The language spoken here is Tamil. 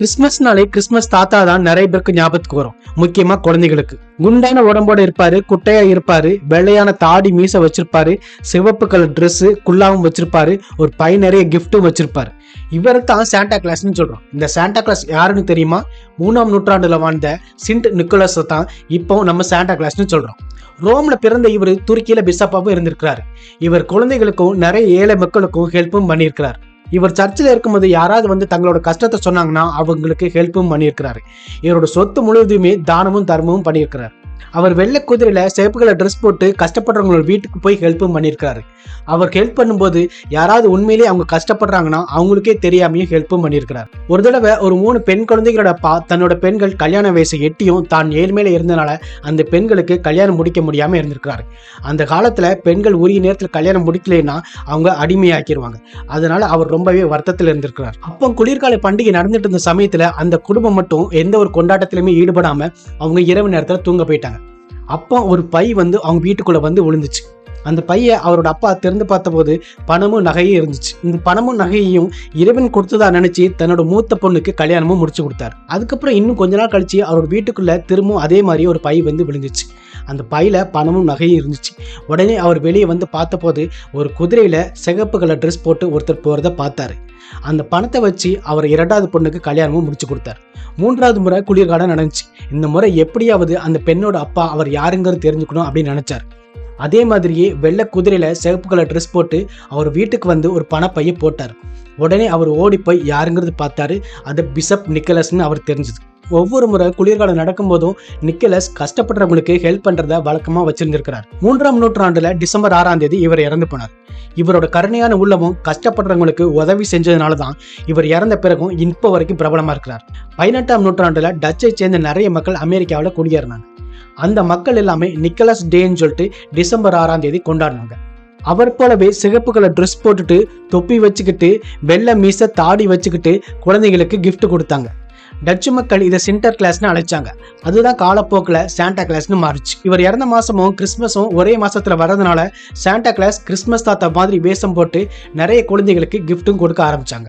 கிறிஸ்மஸ்னாலே கிறிஸ்மஸ் தாத்தா தான் நிறைய பேருக்கு ஞாபகத்துக்கு வரும். முக்கியமா குழந்தைகளுக்கு. குண்டான உடம்போட இருப்பாரு குட்டையா இருப்பாரு வெள்ளையான தாடி மீச வச்சிருப்பாரு சிவப்பு கலர் ட்ரெஸ் குல்லாவும் வச்சிருப்பாரு ஒரு பை நிறைய கிஃப்ட்டும் வச்சிருப்பாரு. இவரை தான் சாண்டா கிளாஸ்னு சொல்றோம். இந்த சாண்டா கிளாஸ் யாருன்னு தெரியுமா? மூணாம் நூற்றாண்டுல வாழ்ந்த சிண்ட் நிக்கோலஸ் தான் இப்போ நம்ம சாண்டா கிளாஸ்னு சொல்றோம். ரோம்ல பிறந்த இவர் துருக்கியில பிஷப்பாவும் இருந்திருக்கிறாரு. இவர் குழந்தைகளுக்கும் நிறைய ஏழை மக்களுக்கும் ஹெல்ப்பும் பண்ணியிருக்கிறார். இவர் சர்ச்சில் இருக்கும்போது யாராவது வந்து தங்களோட கஷ்டத்தை சொன்னாங்கன்னா அவங்களுக்கு ஹெல்ப்பும் பண்ணியிருக்கிறாரு. இவரோட சொத்து முழுவதுமே தானமும் தர்மமும் பண்ணியிருக்கிறார். அவர் வெள்ளை குதிரையில சிவப்பு கலர் ட்ரெஸ் போட்டு கஷ்டப்படுறவங்களோட வீட்டுக்கு போய் ஹெல்ப்பும் பண்ணியிருக்காரு. அவர் ஹெல்ப் பண்ணும்போது யாராவது உண்மையிலேயே அவங்க கஷ்டப்படுறாங்கன்னா அவங்களுக்கே தெரியாமையும் ஹெல்ப்பும் பண்ணியிருக்கிறார். ஒரு தடவை ஒரு மூணு பெண் குழந்தைகளோட பா தன்னோட பெண்கள் கல்யாண வயசு எட்டியும் தான் ஏழ்மையில இருந்தனால அந்த பெண்களுக்கு கல்யாணம் முடிக்க முடியாம இருந்திருக்கிறாரு. அந்த காலத்துல பெண்கள் உரிய நேரத்தில் கல்யாணம் முடிக்கலைன்னா அவங்க அடிமையாக்கிடுவாங்க அதனால அவர் ரொம்பவே வருத்தத்தில் இருந்திருக்கிறார். அப்போ குளிர்கால பண்டிகை நடந்துட்டு இருந்த சமயத்துல அந்த குடும்பம் மட்டும் எந்த ஒரு கொண்டாட்டத்திலுமே ஈடுபடாம அவங்க இரவு நேரத்தில் தூங்க போயிட்டாங்க. அப்போ ஒரு பை வந்து அவங்க வீட்டுக்குள்ளே வந்து விழுந்துச்சு. அந்த பையை அவரோட அப்பா திறந்து பார்த்தபோது பணமும் நகையும் இருந்துச்சு. இந்த பணமும் நகையையும் இறைவன் கொடுத்ததா நினைச்சு தன்னோட மூத்த பொண்ணுக்கு கல்யாணமும் முடிச்சு கொடுத்தாரு. அதுக்கப்புறம் இன்னும் கொஞ்ச நாள் கழிச்சு அவரோட வீட்டுக்குள்ள திரும்பவும் அதே மாதிரி ஒரு பை வந்து விழுந்துச்சு. அந்த பையில பணமும் நகையும் இருந்துச்சு. உடனே அவர் வெளியே வந்து பார்த்தபோது ஒரு குதிரையில சிகப்பு கலர் ட்ரெஸ் போட்டு ஒருத்தர் போறத பார்த்தாரு. அந்த பணத்தை வச்சு அவர் இரண்டாவது பொண்ணுக்கு கல்யாணமும் முடிச்சு கொடுத்தாரு. மூன்றாவது முறை குளிர்காலம் நடந்துச்சு. இந்த முறை எப்படியாவது அந்த பெண்ணோட அப்பா அவர் யாருங்கிறது தெரிஞ்சுக்கணும் அப்படின்னு நினைச்சார். அதே மாதிரியே வெள்ளை குதிரையில சிவப்பு கலர் ட்ரெஸ் போட்டு அவர் வீட்டுக்கு வந்து ஒரு பணப்பையை போட்டார். உடனே அவர் ஓடி போய் யாருங்கிறது பார்த்தாரு. அது பிஷப் நிக்கலஸ்னு அவர் தெரிஞ்சது. ஒவ்வொரு முறை குளிர்காலம் நடக்கும்போதும் நிக்கலஸ் கஷ்டப்படுறவங்களுக்கு ஹெல்ப் பண்றத வழக்கமா வச்சிருந்திருக்கிறார். மூன்றாம் நூற்றாண்டுல டிசம்பர் ஆறாம் தேதி இவர் இறந்து போனார். இவரோட கருணையான உள்ளமும் கஷ்டப்படுறவங்களுக்கு உதவி செஞ்சதுனால தான் இவர் இறந்த பிறகும் இப்போ வரைக்கும் பிரபலமா இருக்கிறார். பதினெட்டாம் நூற்றாண்டுல டச்சை சேர்ந்த நிறைய மக்கள் அமெரிக்காவில் குடியேறினாங்க. அந்த மக்கள் எல்லாமே நிக்கலஸ் டேன்னு சொல்லிட்டு டிசம்பர் ஆறாம் தேதி கொண்டாடினாங்க. அவர் போலவே சிகப்பு கலர் ட்ரெஸ் போட்டுட்டு தொப்பி வச்சுக்கிட்டு வெள்ளை மீச தாடி வச்சுக்கிட்டு குழந்தைங்களுக்கு கிஃப்ட் கொடுத்தாங்க. டச்சு மக்கள் இதை சின்டர் கிளாஸ்னு அழைச்சாங்க. அதுதான் காலப்போக்கில் சாண்டா கிளாஸ்னு மாறுச்சு. இவர் இறந்த மாசமும் கிறிஸ்மஸும் ஒரே மாசத்துல வர்றதுனால சாண்டா கிளாஸ் கிறிஸ்மஸ் தாத்தா மாதிரி வேஷம் போட்டு நிறைய குழந்தைகளுக்கு கிஃப்ட்டும் கொடுக்க ஆரம்பிச்சாங்க.